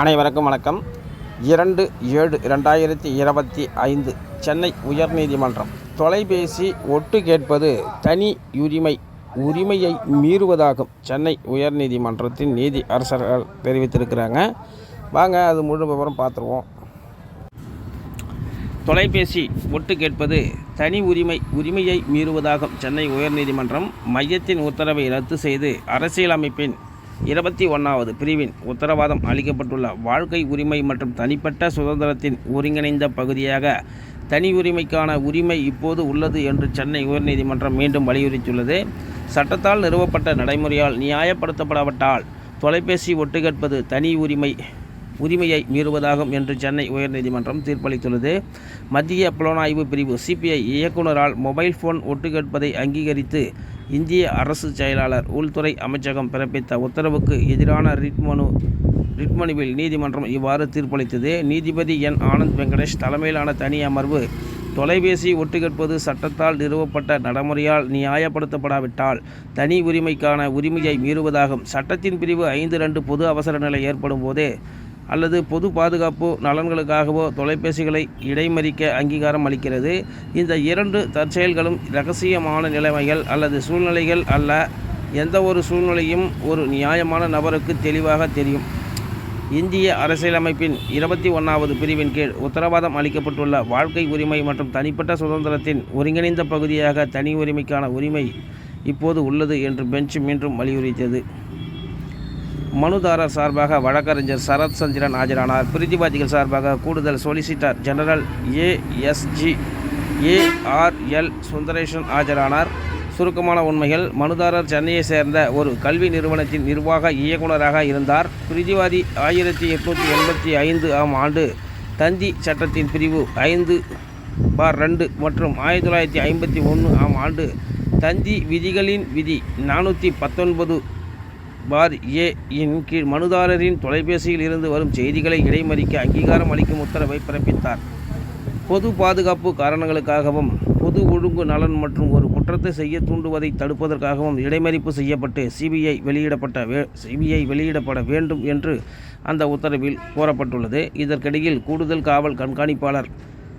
அனைவருக்கும் வணக்கம். இரண்டு ஏழு ரெண்டாயிரத்தி இருபத்தி ஐந்து சென்னை உயர்நீதிமன்றம் தொலைபேசி ஒட்டு கேட்பது தனி உரிமை உரிமையை மீறுவதாகும் சென்னை உயர்நீதிமன்றத்தின் நீதி அரசர்கள் தெரிவித்திருக்கிறாங்க. வாங்க அது முழு விவரம் பார்த்துருவோம். தொலைபேசி ஒட்டு கேட்பது தனி உரிமை உரிமையை மீறுவதாகும் சென்னை உயர்நீதிமன்றம் மையத்தின் உத்தரவை ரத்து செய்து அரசியலமைப்பின் இருபத்தி ஒன்றாவது பிரிவின் உத்தரவாதம் அளிக்கப்பட்டுள்ள வாழ்க்கை உரிமை மற்றும் தனிப்பட்ட சுதந்திரத்தின் ஒருங்கிணைந்த பகுதியாக தனி உரிமைக்கான உரிமை இப்போது உள்ளது என்று சென்னை உயர்நீதிமன்றம் மீண்டும் வலியுறுத்தியுள்ளது. சட்டத்தால் நிறுவப்பட்ட நடைமுறையால் நியாயப்படுத்தப்படாவிட்டால் தொலைபேசி ஒட்டுகேட்பது தனி உரிமை உரிமையை மீறுவதாகும் என்று சென்னை உயர்நீதிமன்றம் தீர்ப்பளித்துள்ளது. மத்திய புலனாய்வு பிரிவு சிபிஐ இயக்குனரால் மொபைல் ஃபோன் ஒட்டுகேட்பதை அங்கீகரித்து இந்திய அரசு செயலாளர் உள்துறை அமைச்சகம் பிறப்பித்த உத்தரவுக்கு எதிரான ரிட் மனு ரிட் மனுவில் நீதிமன்றம் இவ்வாறு தீர்ப்பளித்தது. நீதிபதி என். ஆனந்த் வெங்கடேஷ் தலைமையிலான தனி அமர்வு தொலைபேசி ஒட்டுகேட்பது சட்டத்தால் நிறுவப்பட்ட நடைமுறையால் நியாயப்படுத்தப்படாவிட்டால் தனி உரிமைக்கான உரிமையை மீறுவதாகும். சட்டத்தின் பிரிவு ஐந்து ரெண்டு பொது அவசர நிலை ஏற்படும் போதே அல்லது பொது பாதுகாப்பு நலன்களுக்காகவோ தொலைபேசிகளை இடைமறிக்க அங்கீகாரம் அளிக்கிறது. இந்த இரண்டு தற்செயல்களும் இரகசியமான நிலைமைகள் அல்லது சூழ்நிலைகள் அல்ல. எந்த ஒரு சூழ்நிலையும் ஒரு நியாயமான நபருக்கு தெளிவாக தெரியும். இந்திய அரசியலமைப்பின் இருபத்தி ஒன்றாவது பிரிவின் கீழ் உத்தரவாதம் அளிக்கப்பட்டுள்ள வாழ்க்கை உரிமை மற்றும் தனிப்பட்ட சுதந்திரத்தின் ஒருங்கிணைந்த பகுதியாக தனி உரிமைக்கான உரிமை இப்போது உள்ளது என்று பெஞ்ச் மீண்டும் வலியுறுத்தியது. மனுதாரர் சார்பாக வழக்கறிஞர் சரத் சந்திரன் ஆஜரானார். பிரதிவாதிகள் சார்பாக கூடுதல் solicitor general ASG ARL Sundaresan ஆஜரானார். சுருக்கமான உண்மைகள் மனுதாரர் சென்னையை சேர்ந்த ஒரு கல்வி நிறுவனத்தின் நிர்வாக இயக்குநராக இருந்தார். பிரிதிவாதி ஆயிரத்தி எட்நூற்றி எண்பத்தி ஐந்து ஆம் ஆண்டு தந்தி சட்டத்தின் பிரிவு ஐந்து பார் ரெண்டு மற்றும் ஆயிரத்தி தொள்ளாயிரத்தி ஐம்பத்தி ஒன்று ஆம் ஆண்டு தந்தி விதிகளின் விதி நானூற்றி பத்தொன்பது பார் ஏ இன் கீழ் மனுதாரரின் தொலைபேசியில் இருந்து வரும் செய்திகளை இடைமறிக்க அங்கீகாரம் அளிக்கும் உத்தரவை பிறப்பித்தார். பொது பாதுகாப்பு காரணங்களுக்காகவும் பொது ஒழுங்கு நலன் மற்றும் ஒரு குற்றத்தை செய்ய தூண்டுவதை தடுப்பதற்காகவும் இடைமறிப்பு செய்யப்பட்டு சிபிஐ வெளியிடப்பட்ட வே சிபிஐ வெளியிடப்பட வேண்டும் என்று அந்த உத்தரவில் கூறப்பட்டுள்ளது இதற்கிடையில் கூடுதல் காவல் கண்காணிப்பாளர்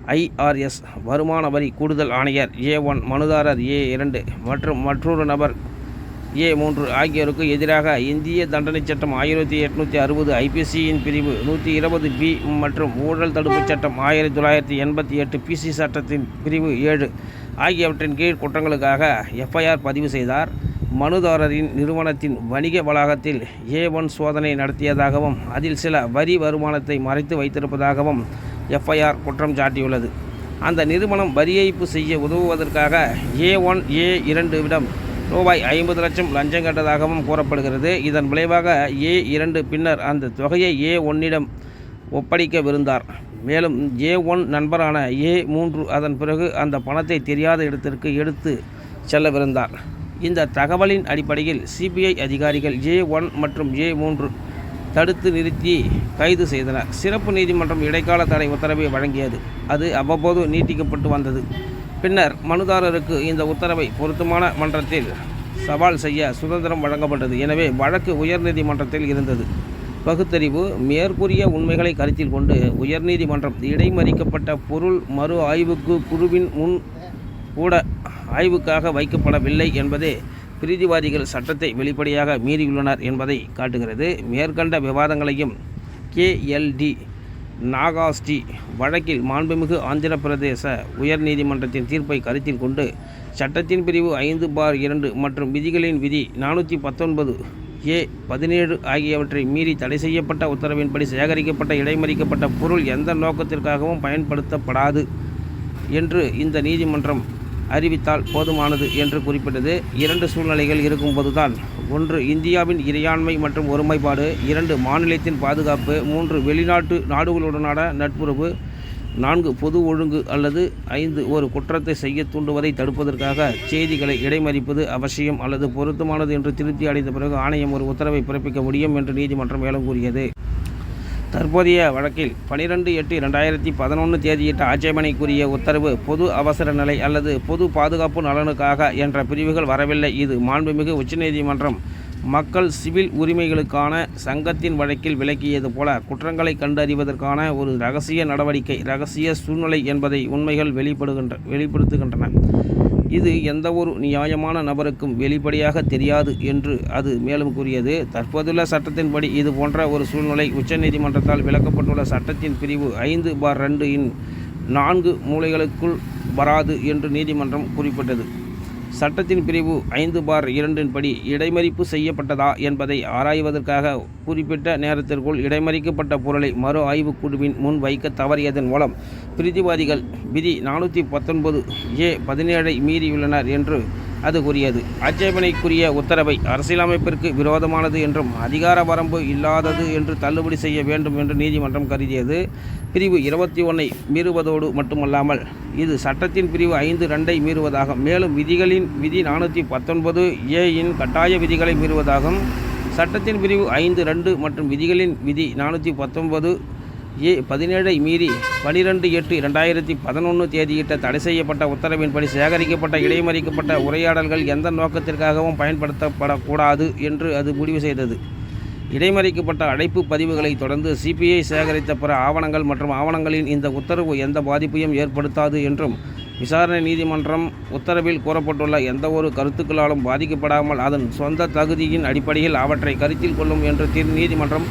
ஐஆர்எஸ் வருமான வரி கூடுதல் ஆணையர் ஏ ஒன் மனுதாரர் ஏ இரண்டு மற்றும் மற்றொரு நபர் ஏ மூன்று ஆகியோருக்கு எதிராக இந்திய தண்டனைச் சட்டம் ஆயிரத்தி எட்நூற்றி அறுபது ஐபிசியின் பிரிவு நூற்றி இருபது பி மற்றும் ஊழல் தடுப்புச் சட்டம் ஆயிரத்தி தொள்ளாயிரத்தி எண்பத்தி எட்டு பிசி சட்டத்தின் பிரிவு ஏழு ஆகியவற்றின் கீழ் குற்றங்களுக்காக எஃப்ஐஆர் பதிவு செய்தார். மனுதாரரின் நிறுவனத்தின் வணிக வளாகத்தில் ஏ ஒன் சோதனை நடத்தியதாகவும் அதில் சில வரி வருமானத்தை மறைத்து வைத்திருப்பதாகவும் எஃப்ஐஆர் குற்றம் சாட்டியுள்ளது. அந்த நிறுவனம் வரி ஏய்ப்பு செய்ய உதவுவதற்காக ஏ ஒன் ஏ இரண்டு விடம் ரூபாய் ஐம்பது லட்சம் லஞ்சம் கேட்டதாகவும் கூறப்படுகிறது. இதன் விளைவாக ஏ இரண்டு பின்னர் அந்த தொகையை ஏ ஒன்னிடம் ஒப்படைக்கவிருந்தார். மேலும் ஏ ஒன் நண்பரான ஏ மூன்று அதன் பிறகு அந்த பணத்தை தெரியாத இடத்திற்கு எடுத்து செல்லவிருந்தார். இந்த தகவலின் அடிப்படையில் சிபிஐ அதிகாரிகள் ஏ ஒன் மற்றும் ஏ மூன்று தடுத்து நிறுத்தி கைது செய்தனர். சிறப்பு நீதிமன்றம் இடைக்கால தடை உத்தரவை வழங்கியது. அது அவ்வப்போது நீட்டிக்கப்பட்டு வந்தது. பின்னர் மனுதாரருக்கு இந்த உத்தரவை பொருத்தமான மன்றத்தில் சவால் செய்ய சுதந்திரம் வழங்கப்பட்டது. எனவே வழக்கு உயர்நீதிமன்றத்தில் இருந்தது. பகுத்தறிவு மேற்கூறிய உண்மைகளை கருத்தில் கொண்டு உயர்நீதிமன்றம் இடைமறிக்கப்பட்ட பொருள் மறு ஆய்வுக்கு குழுவின் முன் கூட ஆய்வுக்காக வைக்கப்படவில்லை என்பதே பிரீதிவாதிகள் சட்டத்தை வெளிப்படையாக மீறியுள்ளனர் என்பதை காட்டுகிறது. மேற்கண்ட விவாதங்களையும் கேஎல்டி நாகாஸ்டி வழக்கில் மாண்புமிகு ஆந்திர பிரதேச உயர்நீதிமன்றத்தின் தீர்ப்பை கருத்தில் கொண்டு சட்டத்தின் பிரிவு ஐந்து பார் இரண்டு மற்றும் விதிகளின் விதி நானூற்றி பத்தொன்பது ஏ பதினேழு ஆகியவற்றை மீறி தடை செய்யப்பட்ட உத்தரவின்படி சேகரிக்கப்பட்ட இடைமறிக்கப்பட்ட பொருள் எந்த நோக்கத்திற்காகவும் பயன்படுத்தப்படாது என்று இந்த நீதிமன்றம் அறிவித்தால் போதுமானது என்று குறிப்பிட்டது. இரண்டு சூழ்நிலைகள் இருக்கும்போதுதான். ஒன்று இந்தியாவின் இறையாண்மை மற்றும் ஒருமைப்பாடு. இரண்டு மாநிலத்தின் பாதுகாப்பு. மூன்று வெளிநாட்டு நாடுகளுடனான நட்புறவு. நான்கு பொது ஒழுங்கு அல்லது ஐந்து ஒரு குற்றத்தை செய்ய தூண்டுவதை தடுப்பதற்காக செய்திகளை இடைமறிப்பது அவசியம் அல்லது பொருத்தமானது என்று திருப்தி அடைந்த பிறகு ஆணையம் ஒரு உத்தரவை பிறப்பிக்க முடியும் என்று நீதிமன்றம் மேலும் கூறியது. தற்போதைய வழக்கில் பனிரெண்டு எட்டு ரெண்டாயிரத்தி பதினொன்று தேதியிட்ட ஆட்சேபனைக்குரிய உத்தரவு பொது அவசர நிலை அல்லது பொது பாதுகாப்பு நலனுக்காக என்ற பிரிவுகள் வரவில்லை. இது மாண்புமிகு உச்சநீதிமன்றம் மக்கள் சிவில் உரிமைகளுக்கான சங்கத்தின் வழக்கில் விளக்கியது போல குற்றங்களை கண்டறிவதற்கான ஒரு ரகசிய நடவடிக்கை ரகசிய சூழ்நிலை என்பதை உண்மைகள் வெளிப்படுகின்ற வெளிப்படுத்துகின்றன. இது எந்த ஒரு நியாயமான நபருக்கும் வெளிப்படையாக தெரியாது என்று அது மேலும் கூறியது. தற்போதுள்ள சட்டத்தின்படி இது போன்ற ஒரு சூழ்நிலை உச்சநீதிமன்றத்தால் விளக்கப்பட்டுள்ள சட்டத்தின் பிரிவு ஐந்து பார் ரெண்டு இன் நான்கு மூலைகளுக்குள் வராது என்று நீதிமன்றம் குறிப்பிட்டது. சட்டத்தின் பிரிவு ஐந்து பார் இரண்டின் படி இடைமறிப்பு செய்யப்பட்டதா என்பதை ஆராய்வதற்காக குறிப்பிட்ட நேரத்திற்குள் இடைமறிக்கப்பட்ட பொருளை மறு ஆய்வுக் குழுவின் முன் வைக்க தவறியதன் மூலம் பிரிதிவாதிகள் விதி நானூற்றி பத்தொன்பது ஏ பதினேழை மீறியுள்ளனர் என்று அது கூறியது ஆட்சேபனைக்குரிய உத்தரவை அரசியலமைப்பிற்கு விரோதமானது என்றும் அதிகார வரம்பு இல்லாதது என்று தள்ளுபடி செய்ய வேண்டும் என்று நீதிமன்றம் கருதியது. பிரிவு இருபத்தி ஒன்றை மீறுவதோடு மட்டுமல்லாமல் இது சட்டத்தின் பிரிவு ஐந்து ரெண்டை மீறுவதாகும். மேலும் விதிகளின் விதி நானூற்றி பத்தொன்பது ஏயின் கட்டாய விதிகளை மீறுவதாகும். சட்டத்தின் பிரிவு ஐந்து ரெண்டு மற்றும் விதிகளின் விதி நானூற்றி பத்தொன்பது ஏ பதினேழை மீறி பனிரெண்டு எட்டு ரெண்டாயிரத்தி பதினொன்று தேதியிட்ட தடை செய்யப்பட்ட உத்தரவின்படி சேகரிக்கப்பட்ட இடைமறிக்கப்பட்ட உரையாடல்கள் எந்த நோக்கத்திற்காகவும் பயன்படுத்தப்படக்கூடாது என்று அது முடிவு செய்தது. இடைமறிக்கப்பட்ட அழைப்பு பதிவுகளை தொடர்ந்து சிபிஐ சேகரித்த பிற ஆவணங்கள் மற்றும் ஆவணங்களின் இந்த உத்தரவு எந்த பாதிப்பையும் ஏற்படுத்தாது என்றும் விசாரணை நீதிமன்றம் உத்தரவில் கூறப்பட்டுள்ள எந்தவொரு கருத்துக்களாலும் பாதிக்கப்படாமல் அதன் சொந்த தகுதியின் அடிப்படையில் அவற்றை கருத்தில் கொள்ளும் என்று தீர் நீதிமன்றம்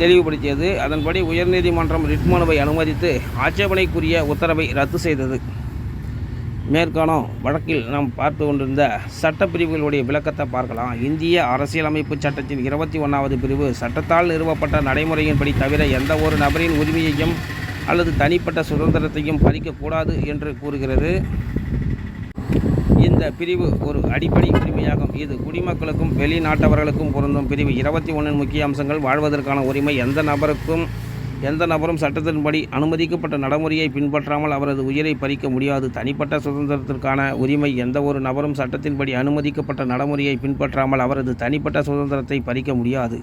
தெளிவுபடுத்தியது. அதன்படி உயர்நீதிமன்றம் ரிட் மனுவை அனுமதித்து ஆட்சேபனைக்குரிய உத்தரவை ரத்து செய்தது. மேற்காணும் வழக்கில் நாம் பார்த்து கொண்டிருந்த சட்டப்பிரிவுகளுடைய விளக்கத்தை பார்க்கலாம். இந்திய அரசியலமைப்பு சட்டத்தின் இருபத்தி ஒன்றாவது பிரிவு சட்டத்தால் நிறுவப்பட்ட நடைமுறையின்படி தவிர எந்த ஒரு நபரின் உரிமையையும் அல்லது தனிப்பட்ட சுதந்திரத்தையும் பறிக்கக்கூடாது என்று கூறுகிறது. இந்த பிரிவு ஒரு அடிப்படை உரிமையாகும். இது குடிமக்களுக்கும் வெளிநாட்டவர்களுக்கும் பொருந்தும் பிரிவு. இருபத்தி ஒன்றின் முக்கிய அம்சங்கள் வாழ்வதற்கான உரிமை. எந்த நபருக்கும் எந்த நபரும் சட்டத்தின்படி அனுமதிக்கப்பட்ட நடைமுறையை பின்பற்றாமல் அவரது உயிரை பறிக்க முடியாது. தனிப்பட்ட சுதந்திரத்திற்கான உரிமை. எந்த ஒரு நபரும் சட்டத்தின்படி அனுமதிக்கப்பட்ட நடைமுறையை பின்பற்றாமல் அவரது தனிப்பட்ட சுதந்திரத்தை பறிக்க முடியாது.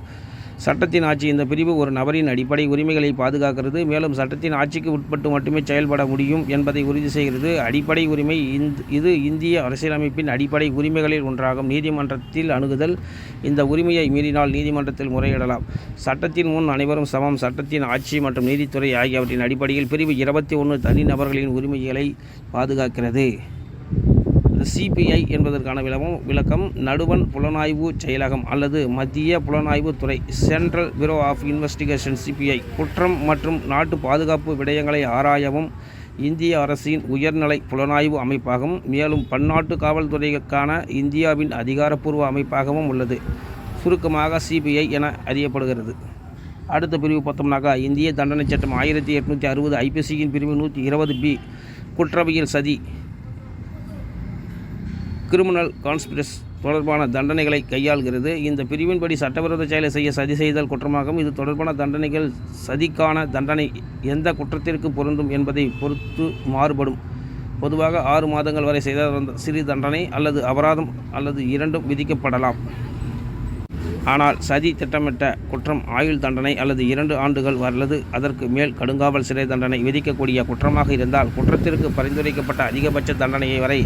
சட்டத்தின் ஆட்சி இந்த பிரிவு ஒரு நபரின் அடிப்படை உரிமைகளை பாதுகாக்கிறது மேலும் சட்டத்தின் ஆட்சிக்கு உட்பட்டு மட்டுமே செயல்பட முடியும் என்பதை உறுதி செய்கிறது. அடிப்படை உரிமை இந்த இது இந்திய அரசியலமைப்பின் அடிப்படை உரிமைகளில் ஒன்றாகும். நீதிமன்றத்தில் அணுகுதல் இந்த உரிமையை மீறினால் நீதிமன்றத்தில் முறையிடலாம். சட்டத்தின் முன் அனைவரும் சமம். சட்டத்தின் ஆட்சி மற்றும் நீதித்துறை ஆகியவற்றின் அடிப்படையில் பிரிவு இருபத்தி ஒன்று தனிநபர்களின் உரிமைகளை பாதுகாக்கிறது. சிபிஐ என்பதற்கான விளக்கம் விளக்கம் நடுவண் புலனாய்வு செயலகம் அல்லது மத்திய புலனாய்வு துறை central bureau of investigation CBI குற்றம் மற்றும் நாட்டு பாதுகாப்பு விடயங்களை ஆராயவும் இந்திய அரசின் உயர்நிலை புலனாய்வு அமைப்பாகவும் மேலும் பன்னாட்டு காவல்துறைக்கான இந்தியாவின் அதிகாரப்பூர்வ அமைப்பாகவும் உள்ளது. சுருக்கமாக சிபிஐ என அறியப்படுகிறது. அடுத்த பிரிவு பார்த்தோம்னாக்கா இந்திய தண்டனைச் சட்டம் ஆயிரத்தி எட்நூற்றி அறுபது ஐபிசியின் பிரிவு நூற்றி இருபது பி குற்றவியல் சதி கிரிமினல் கான்ஸ்பிரஸ் தொடர்பான தண்டனைகளை கையாள்கிறது. இந்த பிரிவின்படி சட்டவிரோத செயலை செய்ய சதி செய்தல் குற்றமாகும். இது தொடர்பான தண்டனைகள் சதிக்கான தண்டனை எந்த குற்றத்திற்கு பொருந்தும் என்பதை பொறுத்து மாறுபடும். பொதுவாக ஆறு மாதங்கள் வரை செய்த சிறு தண்டனை அல்லது அபராதம் அல்லது இரண்டும் விதிக்கப்படலாம். ஆனால் சதி திட்டமிட்ட குற்றம் ஆயுள் தண்டனை அல்லது இரண்டு ஆண்டுகள் அல்லது அதற்கு மேல் கடுங்காவல் சிறை தண்டனை விதிக்கக்கூடிய குற்றமாக இருந்தால் குற்றத்திற்கு பரிந்துரைக்கப்பட்ட அதிகபட்ச தண்டனையை வரை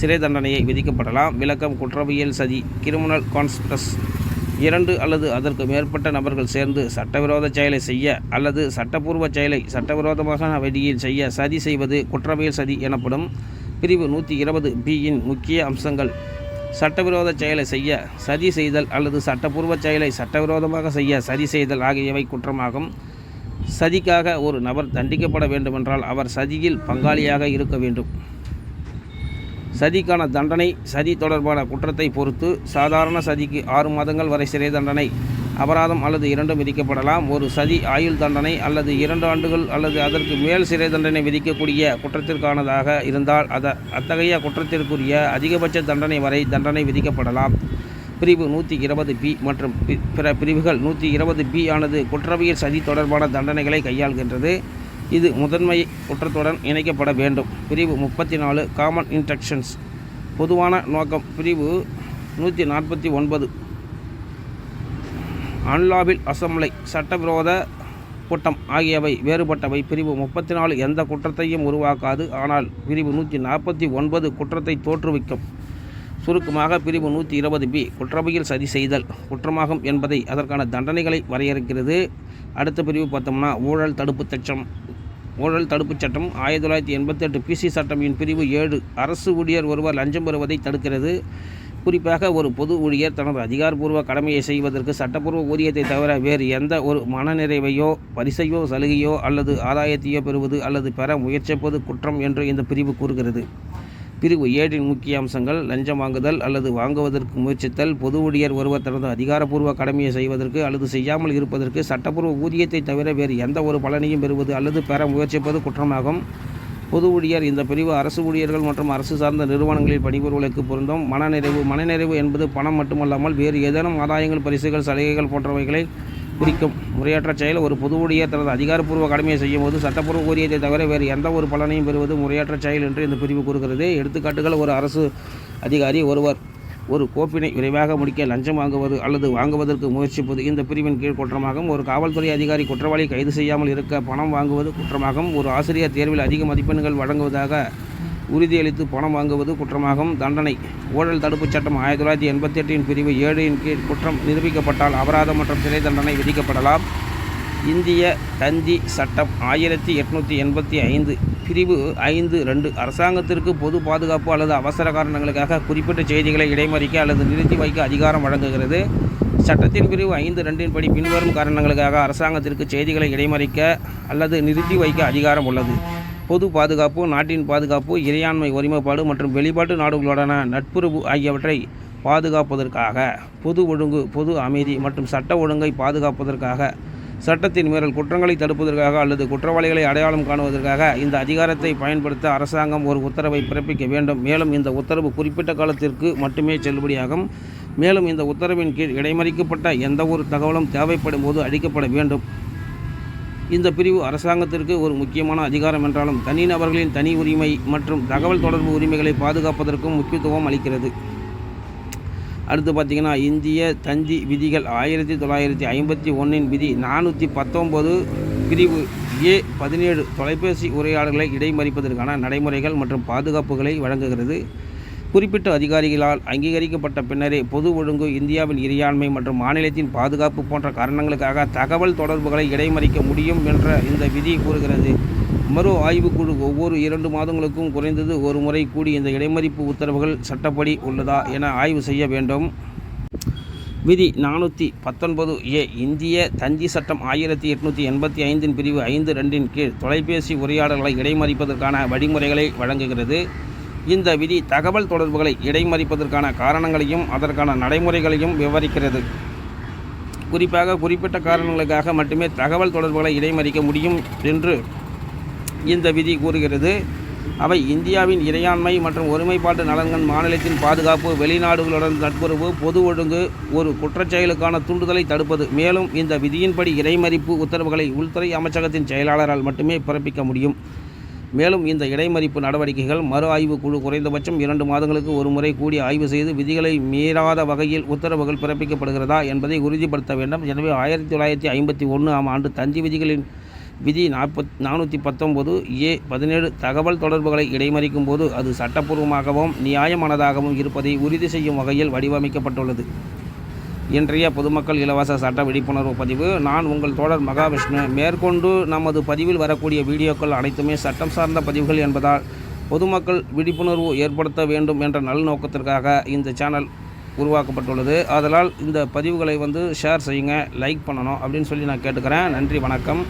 சிறை தண்டனையை விதிக்கப்படலாம். விளக்கம் குற்றவியல் சதி கிரிமினல் கான்ஸ்பிரஸ் இரண்டு அல்லது அதற்கு மேற்பட்ட நபர்கள் சேர்ந்து சட்டவிரோத செயலை செய்ய அல்லது சட்டப்பூர்வ செயலை சட்டவிரோதமாக வழியில் செய்ய சதி செய்வது குற்றவியல் சதி எனப்படும். பிரிவு நூற்றி இருபது பியின் முக்கிய அம்சங்கள் சட்டவிரோத செயலை செய்ய சதி செய்தல் அல்லது சட்டப்பூர்வ செயலை சட்டவிரோதமாக செய்ய சதி செய்தல் ஆகியவை குற்றமாகும். சதிக்காக ஒரு நபர் தண்டிக்கப்பட வேண்டுமென்றால் அவர் சதியில் பங்காளியாக இருக்க வேண்டும். சதிக்கான தண்டனை சதி தொடர்பான குற்றத்தை பொறுத்து சாதாரண சதிக்கு ஆறு மாதங்கள் வரை சிறை தண்டனை அபராதம் அல்லது இரண்டும் விதிக்கப்படலாம். ஒரு சதி ஆயுள் தண்டனை அல்லது இரண்டு ஆண்டுகள் அல்லது அதற்கு மேல் சிறை தண்டனை விதிக்கக்கூடிய குற்றத்திற்கானதாக இருந்தால் அத அத்தகைய குற்றத்திற்குரிய அதிகபட்ச தண்டனை வரை தண்டனை விதிக்கப்படலாம். பிரிவு நூற்றி இருபது பி மற்றும் பிற பிரிவுகள் நூற்றி இருபது பி ஆனது குற்றவியல் சதி தொடர்பான தண்டனைகளை கையாள்கின்றது. இது முதன்மை குற்றத்துடன் இணைக்கப்பட வேண்டும். பிரிவு முப்பத்தி நாலு காமன் இன்ஸ்ட்ரக்ஷன்ஸ் பொதுவான நோக்கம் பிரிவு நூற்றி நாற்பத்தி ஒன்பது. அன்லாபில் அசம்பிளை சட்டவிரோத கூட்டம் ஆகியவை வேறுபட்டவை. பிரிவு முப்பத்தி நாலு எந்த குற்றத்தையும் உருவாக்காது. ஆனால் பிரிவு நூற்றி நாற்பத்தி ஒன்பது குற்றத்தை தோற்றுவிக்கும். சுருக்கமாக பிரிவு நூற்றி இருபது பி குற்றவையில் சதி செய்தல் குற்றமாகும் என்பதை அதற்கான தண்டனைகளை வரையறுக்கிறது. அடுத்த பிரிவு பார்த்தோம்னா ஊழல் தடுப்பு சட்டம். ஊழல் தடுப்புச் சட்டம் ஆயிரத்தி தொள்ளாயிரத்தி எண்பத்தெட்டு பிசி சட்டமின் பிரிவு ஏழு அரசு ஊழியர் ஒருவர் லஞ்சம் பெறுவதை தடுக்கிறது. குறிப்பாக ஒரு பொது ஊழியர் தனது அதிகாரப்பூர்வ கடமையை செய்வதற்கு சட்டப்பூர்வ ஊதியத்தை தவிர வேறு எந்த ஒரு மனநிறைவையோ பரிசையோ சலுகையோ அல்லது ஆதாயத்தையோ பெறுவது அல்லது பெற முயற்சிப்பது குற்றம் என்று இந்த பிரிவு கூறுகிறது. பிரிவு ஏழின் முக்கிய அம்சங்கள் லஞ்சம் வாங்குதல் அல்லது வாங்குவதற்கு முயற்சித்தல் பொது ஊழியர் ஒருவர் தனது அதிகாரப்பூர்வ கடமையை செய்வதற்கு அல்லது செய்யாமல் இருப்பதற்கு சட்டப்பூர்வ ஊதியத்தை தவிர வேறு எந்த ஒரு பலனையும் பெறுவது அல்லது பெற முயற்சிப்பது குற்றமாகும். பொது ஊழியர் இந்த பிரிவு அரசு ஊழியர்கள் மற்றும் அரசு சார்ந்த நிறுவனங்களில் பணிபுரிவர்களுக்கு பொருந்தும். மனநிறைவு மனநிறைவு என்பது பணம் மட்டுமல்லாமல் வேறு ஏதேனும் ஆதாயங்கள் பரிசுகள் சலுகைகள் போன்றவைகளை குறிக்கும். முறையற்ற செயல் ஒரு பொது ஊழியர் தனது அதிகாரப்பூர்வ கடமையை செய்யும் போது சட்டப்பூர்வ ஊதியத்தை தவிர வேறு எந்த ஒரு பலனையும் பெறுவது முறையற்ற செயல் என்று இந்த பிரிவு கூறுகிறது. எடுத்துக்காட்டுகள் ஒரு அரசு அதிகாரி ஒருவர். ஒரு கோப்பினை விரைவாக முடிக்க லஞ்சம் வாங்குவது அல்லது வாங்குவதற்கு முயற்சிப்பது இந்த பிரிவின் கீழ் குற்றமாகும். ஒரு காவல்துறை அதிகாரி குற்றவாளி கைது செய்யாமல் இருக்க பணம் வாங்குவது குற்றமாகும். ஒரு ஆசிரியர் தேர்வில் அதிக மதிப்பெண்கள் வழங்குவதாக உறுதியளித்து பணம் வாங்குவது குற்றமாகும். தண்டனை ஊழல் தடுப்புச் சட்டம் ஆயிரத்தி தொள்ளாயிரத்தி எண்பத்தி எட்டின் பிரிவு ஏழின் கீழ் குற்றம் நிரூபிக்கப்பட்டால் அபராதம் மற்றும் சிறை தண்டனை விதிக்கப்படலாம். இந்திய தந்தி சட்டம் ஆயிரத்தி எட்நூற்றி எண்பத்தி ஐந்து பிரிவு ஐந்து ரெண்டு. அரசாங்கத்திற்கு பொது பாதுகாப்பு அல்லது அவசர காரணங்களுக்காக குறிப்பிட்ட செய்திகளை இடைமறிக்க அல்லது நிறுத்தி வைக்க அதிகாரம் வழங்குகிறது. சட்டத்தின் பிரிவு ஐந்து ரெண்டின் படி பின்வரும் காரணங்களுக்காக அரசாங்கத்திற்கு செய்திகளை இடைமறிக்க அல்லது நிறுத்தி வைக்க அதிகாரம் உள்ளது. பொது பாதுகாப்பு நாட்டின் பாதுகாப்பு இறையாண்மை ஒருமைப்பாடு மற்றும் வெளிப்பாட்டு நாடுகளுடனான நட்புறவு ஆகியவற்றை பாதுகாப்பதற்காக பொது ஒழுங்கு பொது அமைதி மற்றும் சட்ட ஒழுங்கை பாதுகாப்பதற்காக சட்டத்தின் மீறல் குற்றங்களை தடுப்பதற்காக அல்லது குற்றவாளிகளை அடையாளம் காணுவதற்காக இந்த அதிகாரத்தை பயன்படுத்த அரசாங்கம் ஒரு உத்தரவை பிறப்பிக்க வேண்டும். மேலும் இந்த உத்தரவு குறிப்பிட்ட காலத்திற்கு மட்டுமே செல்லுபடியாகும். மேலும் இந்த உத்தரவின் கீழ் இடைமறிக்கப்பட்ட எந்த ஒரு தகவலும் தேவைப்படும் போது அளிக்கப்பட வேண்டும். இந்த பிரிவு அரசாங்கத்திற்கு ஒரு முக்கியமான அதிகாரம் என்றாலும் தனிநபர்களின் தனி உரிமை மற்றும் தகவல் தொடர்பு உரிமைகளை பாதுகாப்பதற்கும் முக்கியத்துவம் அளிக்கிறது. அடுத்து பார்த்திங்கன்னா இந்திய தந்தி விதிகள் ஆயிரத்தி தொள்ளாயிரத்தி ஐம்பத்தி ஒன்றின் விதி நானூற்றி பத்தொம்போது பிரிவு ஏ பதினேழு தொலைபேசி உரையாடல்களை இடைமறிப்பதற்கான நடைமுறைகள் மற்றும் பாதுகாப்புகளை வழங்குகிறது. குறிப்பிட்ட அதிகாரிகளால் அங்கீகரிக்கப்பட்ட பின்னரே பொது ஒழுங்கு இந்தியாவின் இறையாண்மை மற்றும் மாநிலத்தின் பாதுகாப்பு போன்ற காரணங்களுக்காக தகவல் தொடர்புகளை இடைமறிக்க முடியும் என்ற இந்த விதி கூறுகிறது. மறு ஆய்வுக்குழு ஒவ்வொரு இரண்டு மாதங்களுக்கும் குறைந்தது ஒரு முறை கூடி இந்த இடைமறிப்பு உத்தரவுகள் சட்டப்படி உள்ளதா என ஆய்வு செய்ய வேண்டும். விதி நானூற்றி பத்தொன்பது ஏ இந்திய தஞ்சி சட்டம் ஆயிரத்தி எட்நூற்றி எண்பத்தி ஐந்தின் பிரிவு ஐந்து ரெண்டின் கீழ் தொலைபேசி உரையாடல்களை இடைமறிப்பதற்கான வழிமுறைகளை வழங்குகிறது. இந்த விதி தகவல் தொடர்புகளை இடைமறிப்பதற்கான காரணங்களையும் அதற்கான நடைமுறைகளையும் விவரிக்கிறது. குறிப்பாக குறிப்பிட்ட காரணங்களுக்காக மட்டுமே தகவல் தொடர்புகளை இடைமறிக்க முடியும் என்று இந்த விதி கூறுகிறது. அவை இந்தியாவின் இறையாண்மை மற்றும் ஒருமைப்பாட்டு நலன்கள் மாநிலத்தின் பாதுகாப்பு வெளிநாடுகளுடன் நட்புறவு பொது ஒழுங்கு ஒரு குற்றச்செயலுக்கான தூண்டுதலை தடுப்பது. மேலும் இந்த விதியின்படி இடைமறிப்பு உத்தரவுகளை உள்துறை அமைச்சகத்தின் செயலாளரால் மட்டுமே பிறப்பிக்க முடியும். மேலும் இந்த இடைமறிப்பு நடவடிக்கைகள் மறு ஆய்வு குழு குறைந்தபட்சம் இரண்டு மாதங்களுக்கு ஒரு முறை கூடி ஆய்வு செய்து விதிகளை மீறாத வகையில் உத்தரவுகள் பிறப்பிக்கப்படுகிறதா என்பதை உறுதிப்படுத்த வேண்டும். எனவே ஆயிரத்தி தொள்ளாயிரத்தி ஐம்பத்தி ஒன்று ஆம் ஆண்டு தந்தி விதிகளின் விதி நாற்பத் நானூற்றி பத்தொம்போது ஏ பதினேழு தகவல் தொடர்புகளை இடைமறிக்கும் போது அது சட்டப்பூர்வமாகவும் நியாயமானதாகவும் இருப்பதை உறுதி செய்யும் வகையில் வடிவமைக்கப்பட்டுள்ளது. இன்றைய பொதுமக்கள் இலவச சட்ட விழிப்புணர்வு பதிவு. நான் உங்கள் தோழர் மகாவிஷ்ணு. மேற்கொண்டு நமது பதிவில் வரக்கூடிய வீடியோக்கள் அனைத்துமே சட்டம் சார்ந்த பதிவுகள் என்பதால் பொதுமக்கள் விழிப்புணர்வு ஏற்படுத்த வேண்டும் என்ற நல்நோக்கத்திற்காக இந்த சேனல் உருவாக்கப்பட்டுள்ளது. அதனால் இந்த பதிவுகளை வந்து ஷேர் செய்யுங்க லைக் பண்ணணும் அப்படின்னு சொல்லி நான் கேட்டுக்கிறேன். நன்றி வணக்கம்.